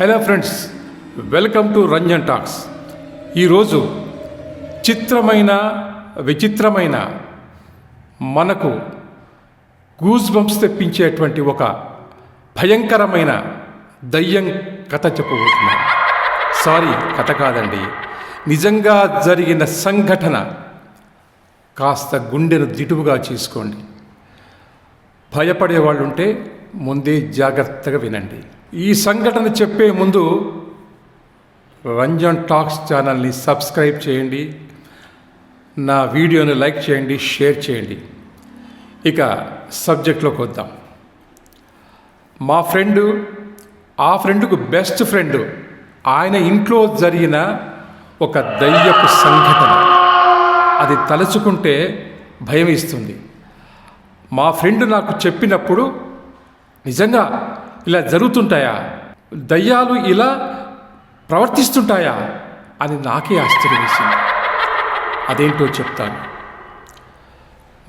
Hello friends welcome to Ranjan talks. ఈరోజు చిత్రమైన విచిత్రమైన మనకు గూజ్ బంప్స్ తెప్పించేటువంటి ఒక భయంకరమైన దయ్యం కథ చెప్పబోతున్నాను సారీ కథ కాదండి. నిజంగా జరిగిన సంఘటన కాస్త గుండెను దిటువుగా చేసుకోండి. భయపడే వాళ్ళు ఉంటే ముందే జాగ్రత్తగా వినండి. ఈ సంఘటన చెప్పే ముందు రంజన్ టాక్స్ ఛానల్ని సబ్స్క్రైబ్ చేయండి. నా వీడియోని లైక్ చేయండి షేర్ చేయండి. ఇక సబ్జెక్ట్లోకి వద్దాం. మా ఫ్రెండు ఆ ఫ్రెండ్కు బెస్ట్ ఫ్రెండ్ ఆయన ఇంట్లో జరిగిన ఒక దయ్యపు సంఘటన. అది తలుచుకుంటే భయం ఇస్తుంది మా ఫ్రెండ్ నాకు చెప్పినప్పుడు నిజంగా ఇలా జరుగుతుంటాయా? దయ్యాలు ఇలా ప్రవర్తిస్తుంటాయా? అని నాకే ఆశ్చర్యం వేసింది అదేంటో చెప్తాను.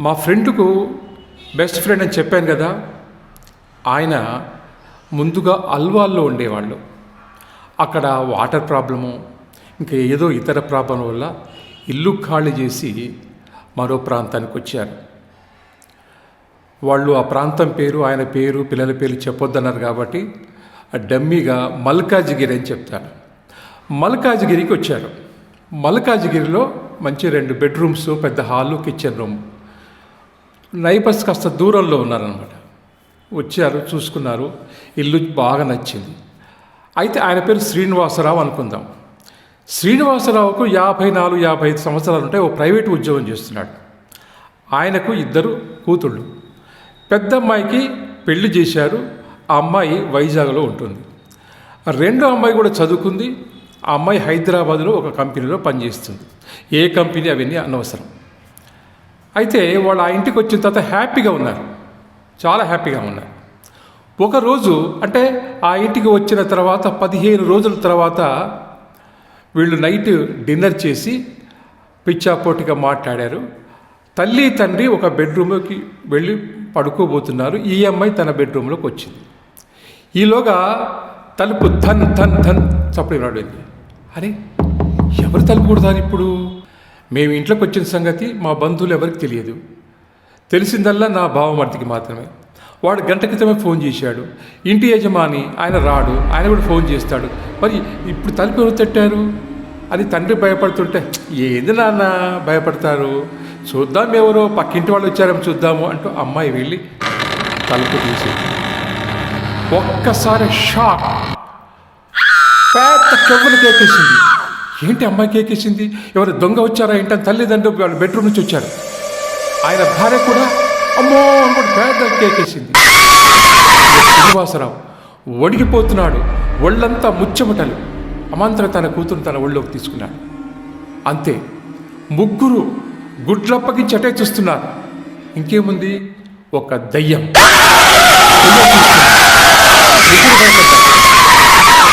మా ఫ్రెండ్కు బెస్ట్ ఫ్రెండ్ అని చెప్పాను కదా ఆయన ముందుగా అల్వాల్లో ఉండేవాళ్ళు. అక్కడ వాటర్ ప్రాబ్లము ఇంకా ఏదో ఇతర ప్రాబ్లం వల్ల ఇల్లు ఖాళీ చేసి మరో ప్రాంతానికి వచ్చారు వాళ్ళు ఆ ప్రాంతం పేరు ఆయన పేరు పిల్లల పేరు చెప్పొద్దన్నారు కాబట్టి ఆ డమ్మీగా మల్కాజిగిరి అని చెప్తారు. మల్కాజిగిరికి వచ్చారు. మల్కాజిగిరిలో మంచి రెండు బెడ్రూమ్స్ పెద్ద హాలు కిచెన్ రూమ్. నైబర్స్ కాస్త దూరంలో ఉన్నారనమాట వచ్చారు చూసుకున్నారు. ఇల్లు బాగా నచ్చింది. అయితే ఆయన పేరు శ్రీనివాసరావు అనుకుందాం. శ్రీనివాసరావుకు యాభై నాలుగు యాభై ఐదు సంవత్సరాలు ఉంటే ఓ ప్రైవేట్ ఉద్యోగం చేస్తున్నాడు. ఆయనకు ఇద్దరు కూతుళ్ళు. పెద్ద అమ్మాయికి పెళ్ళి చేశారు. ఆ అమ్మాయి వైజాగ్లో ఉంటుంది. రెండో అమ్మాయి కూడా చదువుకుంది. ఆ అమ్మాయి హైదరాబాద్లో ఒక కంపెనీలో పనిచేస్తుంది. ఏ కంపెనీ అవన్నీ అనవసరం. అయితే వాళ్ళు ఆ ఇంటికి వచ్చిన తర్వాత హ్యాపీగా ఉన్నారు. చాలా హ్యాపీగా ఉన్నారు. ఒకరోజు అంటే ఆ ఇంటికి వచ్చిన తర్వాత పదిహేను రోజుల తర్వాత వీళ్ళు నైట్ డిన్నర్ చేసి పిచ్చాపోటిగా మాట్లాడారు. తల్లి తండ్రి ఒక బెడ్రూమ్కి వెళ్ళి పడుకోబోతున్నారు. ఈ అమ్మాయి తన బెడ్రూమ్లోకి వచ్చింది. ఈలోగా తలుపు ధన్ ధన్ ధన్ చప్పుడు వినబడింది. అరే ఎవరు తలుపు కొడతారు ఇప్పుడు? మేము ఇంట్లోకి వచ్చిన సంగతి మా బంధువులు ఎవరికి తెలియదు. తెలిసిందల్లా నా భావమర్తికి మాత్రమే. వాడు గంట క్రితమే ఫోన్ చేశాడు. ఇంటి యజమాని ఆయన రాడు ఆయన కూడా ఫోన్ చేస్తాడు. మరి ఇప్పుడు తలుపు ఎవరు తట్టారు? అని తండ్రి భయపడుతుంటే ఏంది నాన్న భయపడతారు? చూద్దాం ఎవరో పక్కింటి వాళ్ళు వచ్చారేమో చూద్దాము అంటూ అమ్మాయి వెళ్ళి తలుపు తీసి ఒక్కసారి షాక్. పెద్ద కెవ్వులు కేకేసింది. ఏంటి అమ్మాయి కేకేసింది? ఎవరు దొంగ వచ్చారా ఏంటని తల్లిదండ్రులు వాళ్ళ బెడ్రూమ్ నుంచి వచ్చారు. ఆయన భార్య కూడా అమ్మో అనుకుంటే పెద్ద కేకేసింది. శ్రీనివాసరావు వణిగిపోతున్నాడు ఒళ్ళంతా ముచ్చమటలు. అమాంతరం తన కూతురు తన ఒళ్ళోకి తీసుకున్నాడు. అంతే. ముగ్గురు గుడ్లప్పకి చెటే చూస్తున్నారు. ఇంకేముంది? ఒక దయ్యం.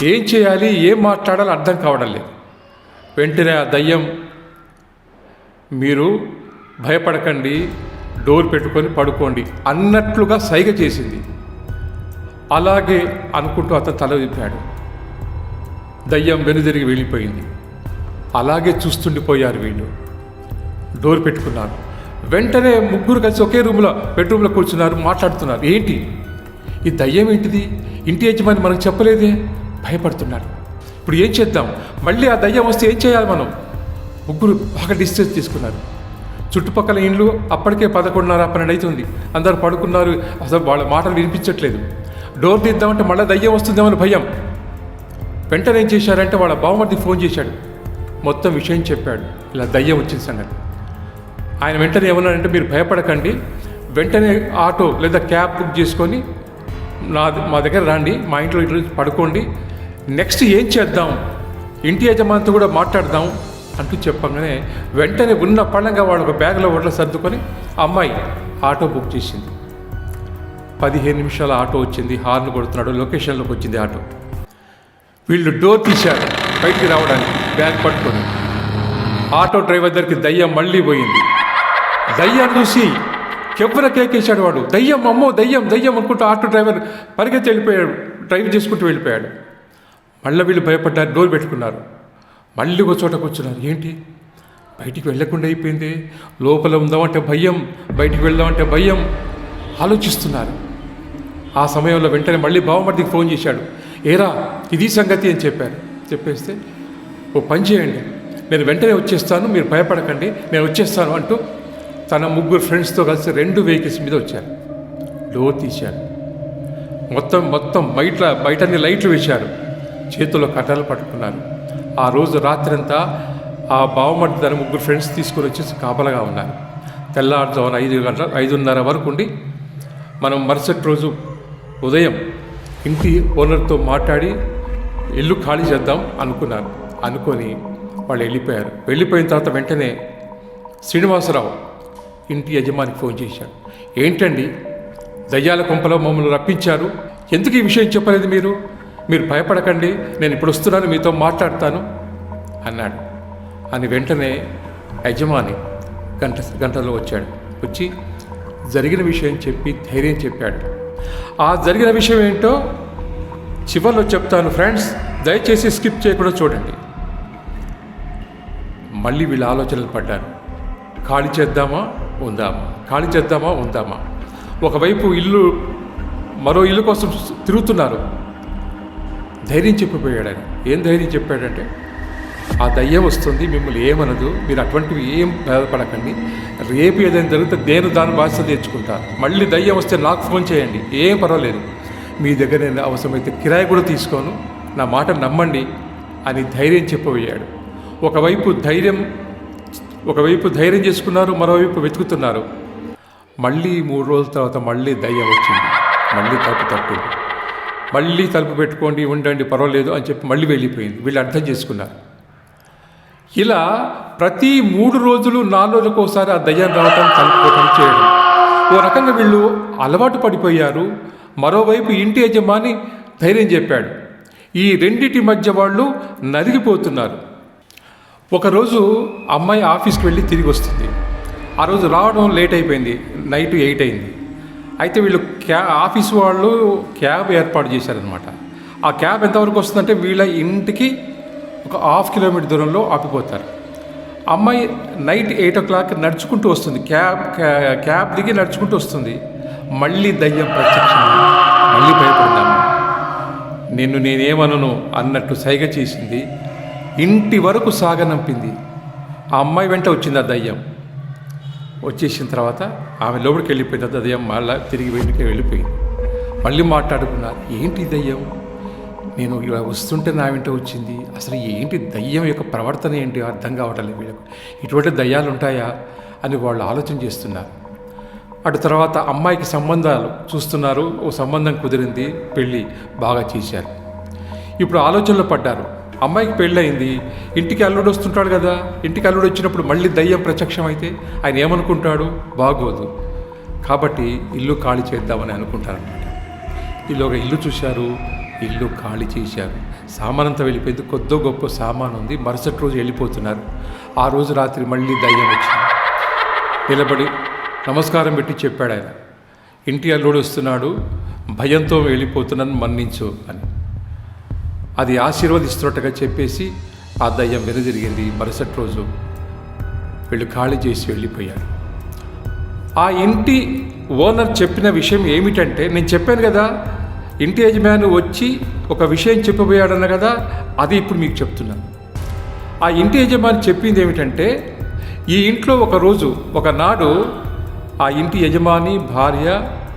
ఏం చేయాలి? ఏం మాట్లాడాలో? అర్థం కావడం లేదు. వెంటనే ఆ దయ్యం మీరు భయపడకండి డోర్ పెట్టుకొని పడుకోండి అన్నట్లుగా సైగ చేసింది. అలాగే అనుకుంటూ అతను తల విప్పాడు. దయ్యం వెనుదిరిగి వెళ్ళిపోయింది. అలాగే చూస్తుండిపోయారు వీళ్ళు. డోర్ పెట్టుకున్నారు. వెంటనే ముగ్గురు కలిసి ఒకే రూమ్లో బెడ్రూమ్లో కూర్చున్నారు మాట్లాడుతున్నారు. ఏంటి? ఈ దయ్యం ఏంటిది? ఇంటి యజమాని మనకు చెప్పలేదే? భయపడుతున్నాడు ఇప్పుడు ఏం చేద్దాం? మళ్ళీ ఆ దయ్యం వస్తే ఏం చేయాలి మనం? ముగ్గురు బాగా డిస్టెన్స్ తీసుకున్నారు. చుట్టుపక్కల ఇండ్లు అప్పటికే పదకొండున్నర పన్నెండు అవుతుంది. అందరు పడుకున్నారు. అసలు వాళ్ళ మాటలు వినిపించట్లేదు. డోర్ తీద్దామంటే మళ్ళీ దయ్యం వస్తుందేమని భయం. వెంటనే ఏం చేశారంటే వాళ్ళ బావమర్ది ఫోన్ చేశాడు. మొత్తం విషయం చెప్పాడు. ఇలా దయ్యం వచ్చింది సంగతి. ఆయన వెంటనే ఏమన్నాడంటే మీరు భయపడకండి. వెంటనే ఆటో లేదా క్యాబ్ బుక్ చేసుకొని నా మా దగ్గర రండి. మా ఇంట్లో ఇంట్లో పడుకోండి. నెక్స్ట్ ఏం చేద్దాం? ఇంటి యజమానితో కూడా మాట్లాడదాం అంటూ చెప్పగానే వెంటనే ఉన్న పళ్ళంగా వాడు ఒక బ్యాగ్లో ఒడ్ల సర్దుకొని అమ్మాయి ఆటో బుక్ చేసింది. పదిహేను నిమిషాల ఆటో వచ్చింది. హార్న్ కొడుతున్నాడు. లొకేషన్లోకి వచ్చింది ఆటో. వీళ్ళు డోర్ తీశారు. బయటికి రావడానికి బ్యాగ్ పట్టుకొని. ఆటో డ్రైవర్ దగ్గరికి దయ్యం మళ్ళీ పోయింది. దయ్యాన్ని చూసి కెవ్వర కేకేశాడు వాడు. దయ్యం అమ్మో దయ్యం దయ్యం అనుకుంటూ ఆటో డ్రైవర్ పరిగెత్తి వెళ్ళిపోయాడు. డ్రైవ్ చేసుకుంటూ వెళ్ళిపోయాడు. మళ్ళీ వీళ్ళు భయపడ్డారు డోర్ పెట్టుకున్నారు. మళ్ళీ ఒక చోట కూర్చున్నారు ఏంటి? బయటికి వెళ్ళకుండా అయిపోయింది? లోపల ఉందామంటే భయం బయటికి వెళ్దామంటే భయం ఆలోచిస్తున్నారు. ఆ సమయంలో వెంటనే మళ్ళీ బావమర్దికి ఫోన్ చేశాడు. ఏరా ఇది సంగతి అని చెప్పారు. చెప్పేస్తే ఓ పని చేయండి. నేను వెంటనే వచ్చేస్తాను మీరు భయపడకండి. నేను వచ్చేస్తాను అంటూ తన ముగ్గురు ఫ్రెండ్స్తో కలిసి రెండు వెహికల్స్ మీద వచ్చారు. డోర్ తీశారు. మొత్తం మొత్తం బయట బయటని లైట్లు వేశారు. చేతుల్లో కట్టలు పట్టుకున్నారు. ఆ రోజు రాత్రంతా ఆ బావమర్ది తన ముగ్గురు ఫ్రెండ్స్ తీసుకొని వచ్చేసి కాపలగా ఉన్నారు. తెల్లారుజామున ఐదు గంటల ఐదున్నర వరకు ఉండి మనం మరుసటి రోజు ఉదయం ఇంటి ఓనర్తో మాట్లాడి ఇల్లు ఖాళీ చేద్దాం అనుకున్నారు. అనుకొని వాళ్ళు వెళ్ళిపోయారు. వెళ్ళిపోయిన తర్వాత వెంటనే శ్రీనివాసరావు ఇంటి యజమానికి ఫోన్ చేశాడు. ఏంటండి? దయ్యాల కొంపలో మమ్మల్ని రప్పించారు. ఎందుకు ఈ విషయం చెప్పలేదు మీరు? మీరు భయపడకండి. నేను ఇప్పుడు వస్తున్నాను మీతో మాట్లాడతాను అన్నాడు. అని వెంటనే యజమాని గంట గంటలో వచ్చాడు. వచ్చి జరిగిన విషయం చెప్పి ధైర్యం చెప్పాడు. ఆ జరిగిన విషయం ఏంటో చివరిలో చెప్తాను ఫ్రెండ్స్. దయచేసి స్కిప్ చేయకుండా చూడండి. మళ్ళీ వీళ్ళ ఆలోచనలు పడ్డారు. ఖాళీ చేద్దామా? ఉందామా ఖాళీ చేద్దామా? ఉందామా? ఒకవైపు ఇల్లు మరో ఇల్లు కోసం తిరుగుతున్నారు. ధైర్యం చెప్పిపోయాడు ఆయన ఏం ధైర్యం చెప్పాడంటే ఆ దయ్యం వస్తుంది మిమ్మల్ని ఏమనదు మీరు అటువంటివి ఏం బాధపడకండి. రేపు ఏదైనా జరిగితే నేను దాని బాధ్యత తెచ్చుకుంటాను మళ్ళీ దయ్యం వస్తే నాకు ఫోన్ చేయండి. ఏం పర్వాలేదు. మీ దగ్గర నేను అవసరమైతే కిరాయి కూడా తీసుకోను. నా మాట నమ్మండి అని ధైర్యం చెప్పబోయాడు. ఒకవైపు ధైర్యం ఒకవైపు ధైర్యం చేసుకున్నారు మరోవైపు వెతుకుతున్నారు. మళ్ళీ మూడు రోజుల తర్వాత మళ్ళీ దయ్యం వచ్చింది. మళ్ళీ తలుపు తప్పు మళ్ళీ తలుపు పెట్టుకోండి ఉండండి పర్వాలేదు అని చెప్పి మళ్ళీ వెళ్ళిపోయింది. వీళ్ళు అర్థం చేసుకున్నారు. ఇలా ప్రతి మూడు రోజులు నాలుగు రోజులకు ఒకసారి ఆ దయ్యం రావటం తలుపుకోవటం చేయడం. ఓ రకంగా వీళ్ళు అలవాటు పడిపోయారు. మరోవైపు ఇంటి యజమాని ధైర్యం చెప్పాడు. ఈ రెండిటి మధ్య వాళ్ళు నలిగిపోతున్నారు. ఒకరోజు అమ్మాయి ఆఫీస్కి వెళ్ళి తిరిగి వస్తుంది. ఆ రోజు రావడం లేట్ అయిపోయింది. నైట్ ఎయిట్ అయింది. అయితే వీళ్ళు క్యా ఆఫీస్ వాళ్ళు క్యాబ్ ఏర్పాటు చేశారనమాట ఆ క్యాబ్ ఎంతవరకు వస్తుందంటే వీళ్ళ ఇంటికి ఒక హాఫ్ కిలోమీటర్ దూరంలో ఆపిపోతారు. అమ్మాయి నైట్ ఎయిట్ ఓ క్లాక్ నడుచుకుంటూ వస్తుంది. క్యాబ్ క్యా- క్యాబ్ దిగి నడుచుకుంటూ వస్తుంది. మళ్ళీ దయ్యం ప్రత్యక్షం మళ్ళీ భయపడ్డాము నిన్ను నేనేమనను అన్నట్టు సైగ చేసింది. ఇంటి వరకు సాగనంపింది ఆ అమ్మాయి వెంట వచ్చింది ఆ దయ్యం. వచ్చేసిన తర్వాత ఆమె లోపలికి వెళ్ళిపోయింది. ఆ దయ్యం మళ్ళీ తిరిగి వెంటకి వెళ్ళిపోయింది. మళ్ళీ మాట్లాడుకున్నారు ఏంటి దయ్యం? నేను ఇలా వస్తుంటే నా వెంట వచ్చింది. అసలు ఏంటి దయ్యం యొక్క ప్రవర్తన ఏంటి అర్థం కావట్లేదు వీళ్ళకు. ఇటువంటి దయ్యాలు ఉంటాయా? అని వాళ్ళు ఆలోచన చేస్తున్నారు. అటు తర్వాత అమ్మాయికి సంబంధాలు చూస్తున్నారు. ఓ సంబంధం కుదిరింది. పెళ్ళి బాగా చేశారు. ఇప్పుడు ఆలోచనలో పడ్డారు. అమ్మాయికి పెళ్ళయింది ఇంటికి అల్లుడు వస్తుంటాడు కదా ఇంటికి అల్లుడు వచ్చినప్పుడు మళ్ళీ దయ్యం ప్రత్యక్షం అయితే ఆయన ఏమనుకుంటాడు? బాగోదు. కాబట్టి ఇల్లు ఖాళీ చేద్దామని అనుకుంటారనమాట ఈలోగా ఇల్లు చూశారు ఇల్లు ఖాళీ చేశారు. సామానంతా వెళ్ళిపోయింది. కొద్దో గొప్ప సామాన్ ఉంది. మరుసటి రోజు వెళ్ళిపోతున్నారు. ఆ రోజు రాత్రి మళ్ళీ దయ్యం వచ్చింది. నిలబడి నమస్కారం పెట్టి చెప్పాడు ఆయన. ఇంటి అల్లుడు వస్తున్నాడు. భయంతో వెళ్ళిపోతున్నాను మన్నించు అని. అది ఆశీర్వదిస్తున్నట్టుగా చెప్పేసి ఆ దయ్యం వెనుదిరిగింది మరుసటి రోజు వీళ్ళు ఖాళీ చేసి వెళ్ళిపోయారు. ఆ ఇంటి ఓనర్ చెప్పిన విషయం ఏమిటంటే నేను చెప్పాను కదా ఇంటి యజమాని వచ్చి ఒక విషయం చెప్పబోయాడన్న కదా అది ఇప్పుడు మీకు చెప్తున్నాను ఆ ఇంటి యజమాని చెప్పింది ఏమిటంటే ఈ ఇంట్లో ఒక రోజు ఒకనాడు ఆ ఇంటి యజమాని భార్య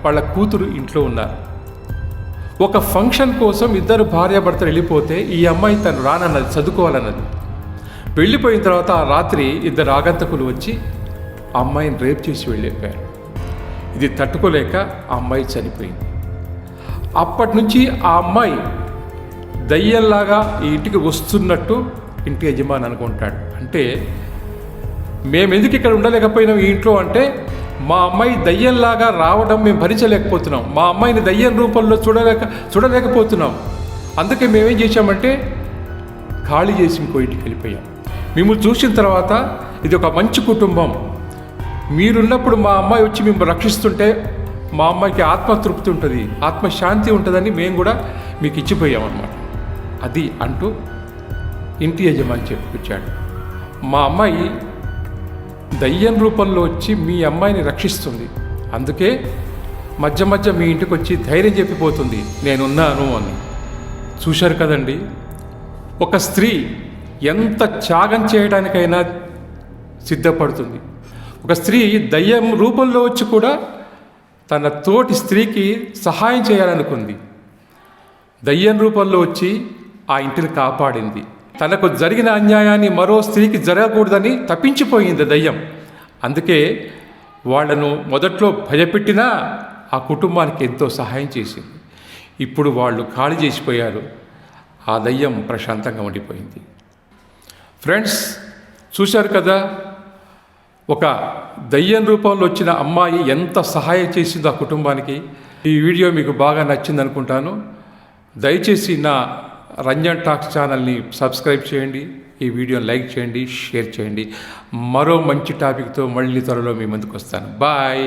వాళ్ళ కూతురు ఇంట్లో ఉన్నారు. ఒక ఫంక్షన్ కోసం ఇద్దరు భార్యాభర్తలు వెళ్ళిపోతే ఈ అమ్మాయి తను రానన్నది చదువుకోవాలన్నది. వెళ్ళిపోయిన తర్వాత ఆ రాత్రి ఇద్దరు ఆగంతకులు వచ్చి ఆ అమ్మాయిని రేప్ చేసి వెళ్ళిపోయారు. ఇది తట్టుకోలేక ఆ అమ్మాయి చనిపోయింది. అప్పటి నుంచి ఆ అమ్మాయి దయ్యంలాగా ఈ ఇంటికి వస్తున్నట్టు ఇంటి యజమాని అనుకుంటాడు. అంటే మేము ఎందుకు ఇక్కడ ఉండలేకపోయినాం ఈ ఇంట్లో? అంటే మా అమ్మాయి దయ్యంలాగా రావడం మేము భరించలేకపోతున్నాం. మా అమ్మాయిని దయ్యం రూపంలో చూడలేక చూడలేకపోతున్నాం. అందుకే మేమేం చేశామంటే ఖాళీ చేసి ఇంకో ఇంటికి వెళ్ళిపోయాం. మిమ్మల్ని చూసిన తర్వాత ఇది ఒక మంచి కుటుంబం. మీరున్నప్పుడు మా అమ్మాయి వచ్చి మేము రక్షిస్తుంటే మా అమ్మాయికి ఆత్మతృప్తి ఉంటుంది ఆత్మశాంతి ఉంటుందని మేము కూడా మీకు ఇచ్చిపోయామన్నమాట. అది అంటూ ఇంటి యజమాని చెప్పుకొచ్చాడు మా అమ్మాయి దయ్యం రూపంలో వచ్చి మీ అమ్మాయిని రక్షిస్తుంది. అందుకే మధ్య మధ్య మీ ఇంటికి వచ్చి ధైర్యం చెప్పిపోతుంది. నేనున్నాను అని. చూశారు కదండి? ఒక స్త్రీ ఎంత త్యాగం చేయడానికైనా సిద్ధపడుతుంది. ఒక స్త్రీ దయ్యం రూపంలో వచ్చి కూడా తన తోటి స్త్రీకి సహాయం చేయాలనుకుంది. దయ్యం రూపంలో వచ్చి ఆ ఇంటిని కాపాడింది. తనకు జరిగిన అన్యాయాన్ని మరో స్త్రీకి జరగకూడదని తప్పించిపోయింది దయ్యం. అందుకే వాళ్ళను మొదట్లో భయపెట్టినా ఆ కుటుంబానికి ఎంతో సహాయం చేసింది. ఇప్పుడు వాళ్ళు ఖాళీ చేసిపోయారు. ఆ దయ్యం ప్రశాంతంగా ఉండిపోయింది. ఫ్రెండ్స్ చూశారు కదా? ఒక దయ్యం రూపంలో వచ్చిన అమ్మాయి ఎంత సహాయం చేసిందో ఆ కుటుంబానికి. ఈ వీడియో మీకు బాగా నచ్చింది అనుకుంటాను దయచేసి నా రంజన్ టాక్స్ ఛానల్ని సబ్స్క్రైబ్ చేయండి ఈ వీడియోని లైక్ చేయండి షేర్ చేయండి. మరో మంచి టాపిక్తో మళ్ళీ త్వరలో మీ ముందుకు వస్తాను. బాయ్.